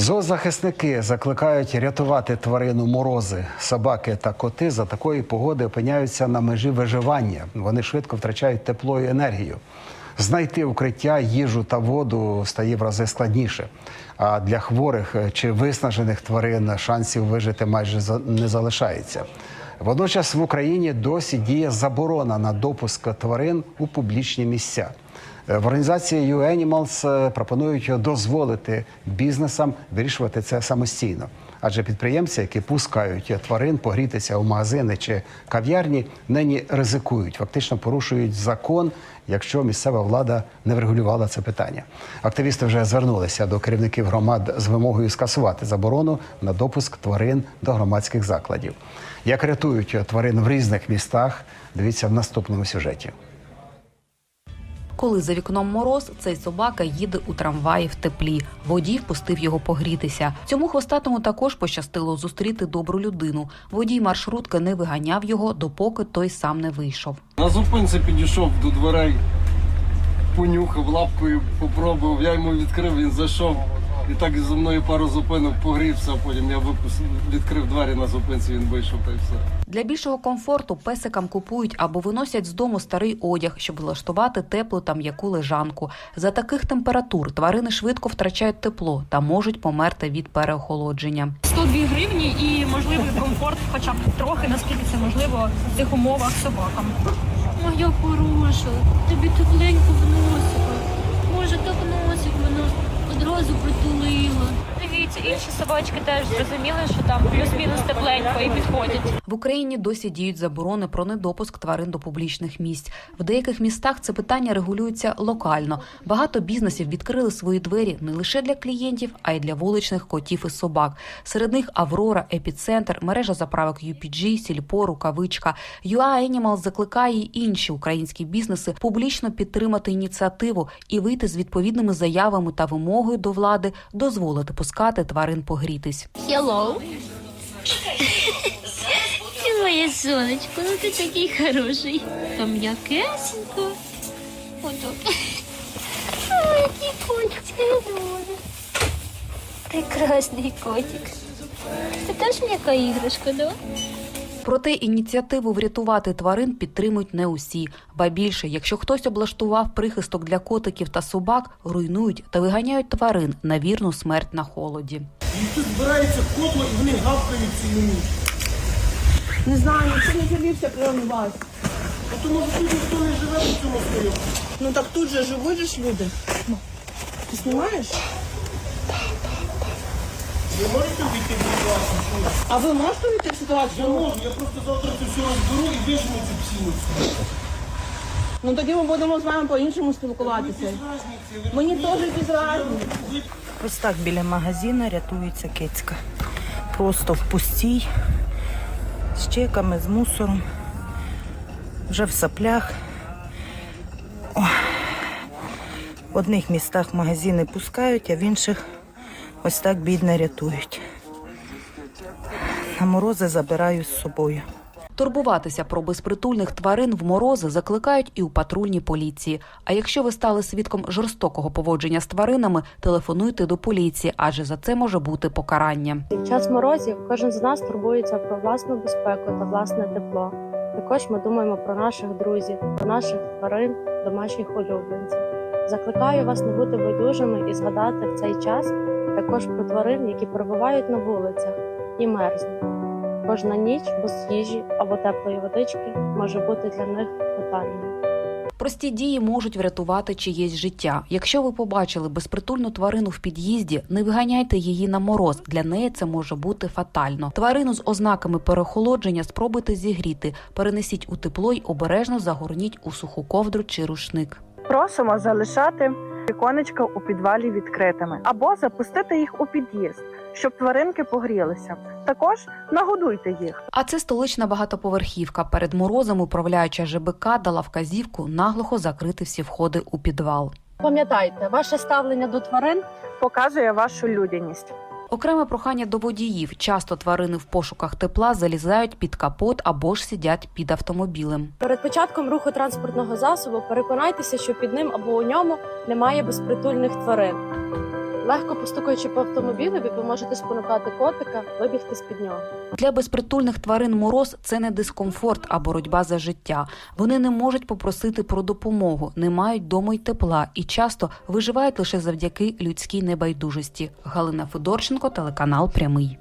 Зоозахисники закликають рятувати тварину морози. Собаки та коти за такої погоди опиняються на межі виживання. Вони швидко втрачають тепло і енергію. Знайти укриття, їжу та воду стає в рази складніше. А для хворих чи виснажених тварин шансів вижити майже не залишається. Водночас в Україні досі діє заборона на допуск тварин у публічні місця. В організації U-Animals е, пропонують дозволити бізнесам вирішувати це самостійно. Адже підприємці, які пускають тварин погрітися у магазини чи кав'ярні, нині ризикують, фактично порушують закон, якщо місцева влада не врегулювала це питання. Активісти вже звернулися до керівників громад з вимогою скасувати заборону на допуск тварин до громадських закладів. Як рятують тварин в різних містах, дивіться в наступному сюжеті. Коли за вікном мороз, цей собака їде у трамваї в теплі. Водій впустив його погрітися. Цьому хвостатому також пощастило зустріти добру людину. Водій маршрутки не виганяв його, допоки той сам не вийшов. На зупинці підійшов до дверей, понюхав лапкою, попробував, я йому відкрив, він зайшов. І так зі мною пару зупинок погрівся, а потім я випустив, відкрив двері на зупинці, він вийшов та й все. Для більшого комфорту песикам купують або виносять з дому старий одяг, щоб влаштувати теплу та м'яку лежанку. За таких температур тварини швидко втрачають тепло та можуть померти від переохолодження. 102 гривні і можливий комфорт, хоча б трохи, наскільки це можливо в цих умовах собакам. Моя хороша, тобі тепленько Інші собачки теж зрозуміли, що там плюс-мінус тепленько і підходять. В Україні досі діють заборони про недопуск тварин до публічних місць. В деяких містах це питання регулюється локально. Багато бізнесів відкрили свої двері не лише для клієнтів, а й для вуличних котів і собак. Серед них Аврора, Епіцентр, мережа заправок UPG, Сільпо, Рукавичка. UA Animals закликає й інші українські бізнеси публічно підтримати ініціативу і вийти з відповідними заявами та вимогою до влади дозволити пускати тварин погрітись. Hello. Ти моє сонечко, ну ти такий хороший. Там м'якесенько. Отак. Ой, який котик. Прекрасний котик. Це теж м'яка іграшка, да? Проте ініціативу врятувати тварин підтримують не усі. Ба більше, якщо хтось облаштував прихисток для котиків та собак, руйнують та виганяють тварин на вірну смерть на холоді. І тут збирається котло і вони гавкають цілу ніч. Не знаю, ніхто не жалівся прямо вас. А тому що тут ніхто не живе по цьому свою. Ну так тут же живуть же ж люди. Ти знімаєш? Ви можете вийти від вас? А ви можете вийти в Я ситуацію? можу, я просто завтра це все розберу і вижму цю псину. Ну тоді ми будемо з вами по-іншому спілкуватися. Мені теж без разниці. Ось так біля магазину рятується кицька. Просто в пустій, з чеками, з мусором, вже в саплях. О. В одних містах магазини пускають, а в інших ось так бідно рятують. На морози забираю з собою. Турбуватися про безпритульних тварин в морози закликають і у патрульній поліції. А якщо ви стали свідком жорстокого поводження з тваринами, телефонуйте до поліції, адже за це може бути покарання. Під час морозів кожен з нас турбується про власну безпеку та власне тепло. Також ми думаємо про наших друзів, про наших тварин, домашніх улюбленців. Закликаю вас не бути байдужими і згадати в цей час також про тварин, які перебувають на вулицях і мерзнуть. Кожна ніч без їжі або теплої водички може бути для них фатальною. Прості дії можуть врятувати чиєсь життя. Якщо ви побачили безпритульну тварину в під'їзді, не виганяйте її на мороз. Для неї це може бути фатально. Тварину з ознаками переохолодження спробуйте зігріти, перенесіть у тепло й обережно загорніть у суху ковдру чи рушник. Просимо залишати віконечка у підвалі відкритими або запустити їх у під'їзд, щоб тваринки погрілися. Також нагодуйте їх. А це столична багатоповерхівка. Перед морозом управляюча ЖБК дала вказівку наглухо закрити всі входи у підвал. Пам'ятайте, ваше ставлення до тварин Показує вашу людяність. Окреме прохання до водіїв. Часто тварини в пошуках тепла залізають під капот або ж сидять під автомобілем. Перед початком руху транспортного засобу переконайтеся, що під ним або у ньому немає безпритульних тварин. Легко постукаючи по автомобілю, ви можете спонукати котика вибігти з під нього. Для безпритульних тварин мороз це не дискомфорт, а боротьба за життя. Вони не можуть попросити про допомогу, не мають дому й тепла і часто виживають лише завдяки людській небайдужості. Галина Федорченко, телеканал Прямий.